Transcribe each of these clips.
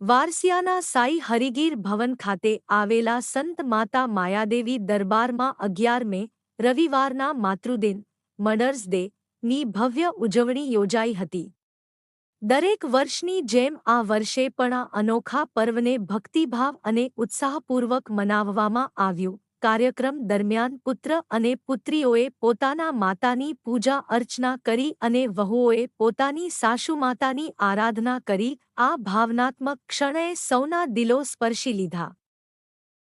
વારસિયાના સાઈ હરિગીર ભવન ખાતે આવેલા સંત માતા માયાદેવી દરબારમાં અગિયાર મે રવિવારના માતૃદિન મડર્સ ડે, ની ભવ્ય ઉજવણી યોજાઈ હતી. દરેક વર્ષની જેમ આ વર્ષે પણ આ અનોખા પર્વને ભક્તિભાવ અને ઉત્સાહપૂર્વક મનાવવામાં આવ્યું. કાર્યક્રમ દરમિયાન પુત્ર અને પુત્રીઓએ પોતાના માતાની પૂજા અર્ચના કરી અને વહુઓએ પોતાની સાસુમાતાની આરાધના કરી, આ ભાવનાત્મક ક્ષણએ સૌના દિલો સ્પર્શી લીધા.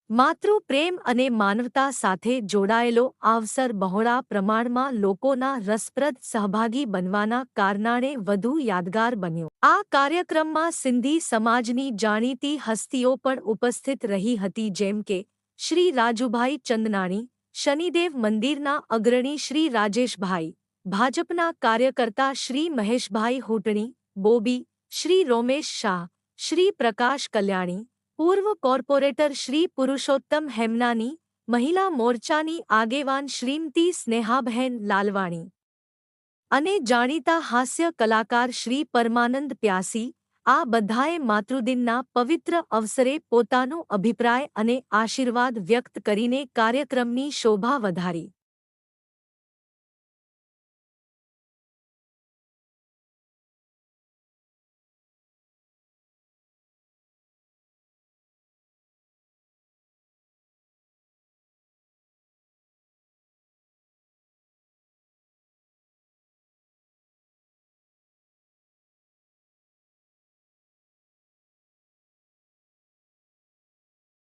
માતૃ પ્રેમ અને માનવતા સાથે જોડાયેલો અવસર બહોળા પ્રમાણમાં લોકોના રસપ્રદ સહભાગી બનવાના કારણે વધુ યાદગાર બન્યો. આ કાર્યક્રમમાં સિંધી સમાજની જાણીતી હસ્તીઓ પણ ઉપસ્થિત રહી હતી જેમ કે શ્રી રાજુભાઈ ચંદનાણી, શનિદેવ મંદિરના અગ્રણી શ્રી રાજેશભાઈ, ભાજપના કાર્યકર્તા શ્રી મહેશભાઈ હોટણી, બોબી, શ્રી રોમેશ શાહ, શ્રી પ્રકાશ કલ્યાણી, પૂર્વ કોર્પોરેટર શ્રી પુરુષોત્તમ હેમનાની, મહિલા મોરચાની આગેવાન શ્રીમતી સ્નેહાબહેન લાલવાણી અને જાણીતા હાસ્ય કલાકાર શ્રી પરમાનંદ પ્યાસી આ બધાએ માતૃદિનના પવિત્ર અવસરે પોતાનો અભિપ્રાય અને આશીર્વાદ વ્યક્ત કરીને કાર્યક્રમની શોભા વધારી.